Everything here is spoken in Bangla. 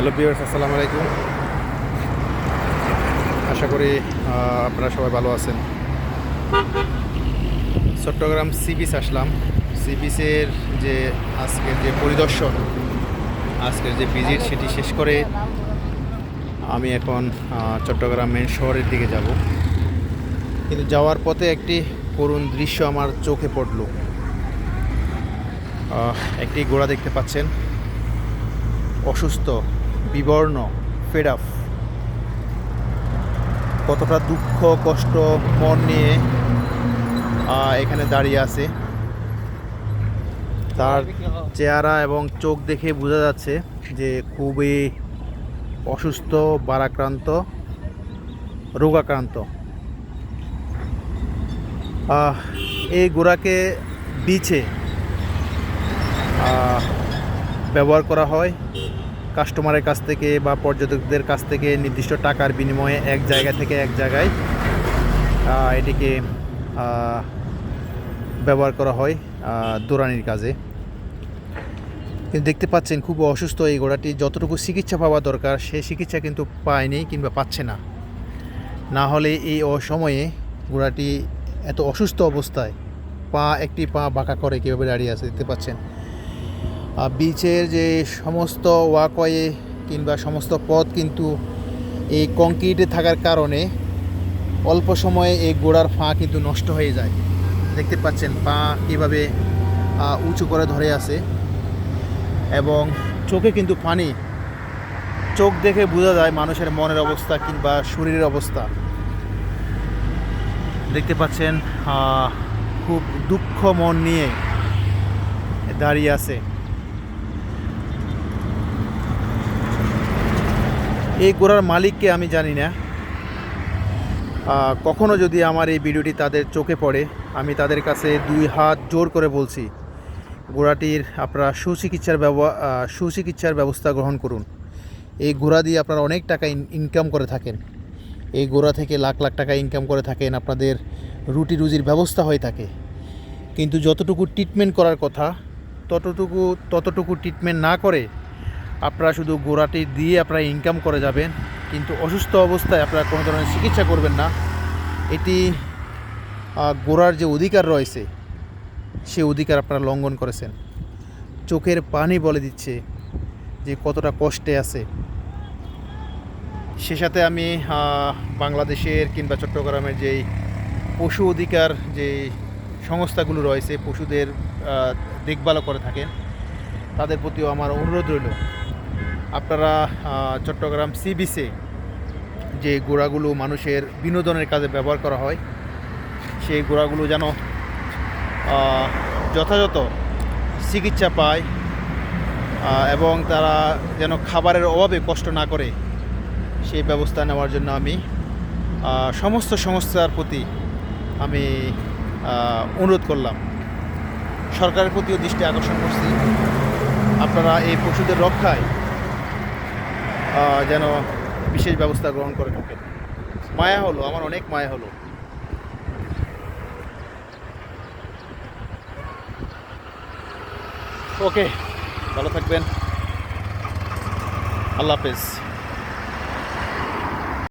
হ্যালো বিয়ার্স আসসালামু আলাইকুম। আশা করি আপনারা সবাই ভালো আছেন। চট্টগ্রাম সি বিচ আসলাম। সি বিচের যে আজকের যে পরিদর্শন, আজকের যে ভিজিট সেটি শেষ করে আমি এখন চট্টগ্রাম মেন শহরের দিকে যাব। কিন্তু যাওয়ার পথে একটি করুণ দৃশ্য আমার চোখে পড়ল। একটি ঘোড়া দেখতে পাচ্ছেন। অসুস্থ। বিবর্ণ আপ কতটা দুঃখ, কষ্ট, মন নিয়ে এখানে দাঁড়িয়ে আছে। তার চেহারা এবং চোখ দেখে বোঝা যাচ্ছে যে খুবই অসুস্থ বারাক্রান্ত রোগাক্রান্ত। এই গোড়াকে বিছে ব্যবহার করা হয়। কাস্টমারের কাছ থেকে বা পর্যটকদের কাছ থেকে নির্দিষ্ট টাকার বিনিময়ে এক জায়গা থেকে এক জায়গায় এটিকে ব্যবহার করা হয় দৌড়ানির কাজে। কিন্তু দেখতে পাচ্ছেন খুব অসুস্থ এই ঘোড়াটি, যতটুকু চিকিৎসা পাওয়া দরকার, সে চিকিৎসা কিন্তু পায়নি কিংবা পাচ্ছে না। না হলে এই অসময়ে ঘোড়াটি এত অসুস্থ অবস্থায় পা, একটি পা বাঁকা করে কীভাবে দাঁড়িয়ে আছে, দেখতে পাচ্ছেন। বিচের যে সমস্ত ওয়াকওয়ে কিংবা সমস্ত পথ কিন্তু এই কংক্রিটে থাকার কারণে অল্প সময়ে এই গোড়ার ফাঁ কিন্তু নষ্ট হয়ে যায়। দেখতে পাচ্ছেন পা কীভাবে উঁচু করে ধরে আছে এবং চোখে কিন্তু পানি। চোখ দেখে বোঝা যায় মানুষের মনের অবস্থা কিংবা শরীরের অবস্থা। দেখতে পাচ্ছেন খুব দুঃখ মন নিয়ে দাঁড়িয়ে আছে। এই গোড়ার মালিককে আমি জানি না। আহ, কখনো যদি আমার এই ভিডিওটি তাদের চোখে পড়ে আমি তাদের কাছে দুই হাত জোর করে বলছি গোড়াটির আপনারা সুচিকিৎসার সুচিকিৎসার ব্যবস্থা গ্রহণ করুন। এই গোড়া দিয়ে আপনারা অনেক টাকা ইনকাম করে থাকেন। এই গোড়া থেকে লাখ লাখ টাকা ইনকাম করে থাকেন আপনাদের রুটি রুজির ব্যবস্থা হয়ে থাকে। কিন্তু যতটুকু ট্রিটমেন্ট করার কথা ততটুকু ততটুকু ট্রিটমেন্ট না করে আপনারা শুধু গোড়াটি দিয়ে আপনারা ইনকাম করে যাবেন, কিন্তু অসুস্থ অবস্থায় আপনারা কোনো ধরনের চিকিৎসা করবেন না। এটি গোড়ার যে অধিকার রয়েছে, সে অধিকার আপনারা লঙ্ঘন করেছেন। চোখের পানি বলে দিচ্ছে যে কতটা কষ্টে আছে। সে সাথে আমি বাংলাদেশের কিংবা চট্টগ্রামের যেই পশু অধিকার যে সংস্থাগুলো রয়েছে, পশুদের দেখভালও করে থাকেন। তাদের প্রতিও আমার অনুরোধ রইল। আপনারা চট্টগ্রাম সি বিচে যে গোড়াগুলো মানুষের বিনোদনের কাজে ব্যবহার করা হয়, সেই গোড়াগুলো যেন যথাযথ চিকিৎসা পায় এবং তারা যেন খাবারের অভাবে কষ্ট না করে, সেই ব্যবস্থা নেওয়ার জন্য আমি সমস্ত সংস্থার প্রতি আমি অনুরোধ করলাম। সরকারের প্রতিও দৃষ্টি আকর্ষণ করছি। আপনারা এই পশুদের রক্ষায় যেন বিশেষ ব্যবস্থা গ্রহণ করে থাকেন। মায়া হলো, আমার অনেক মায়া হলো। ওকে, ভালো থাকবেন। আল্লাহ হাফেজ।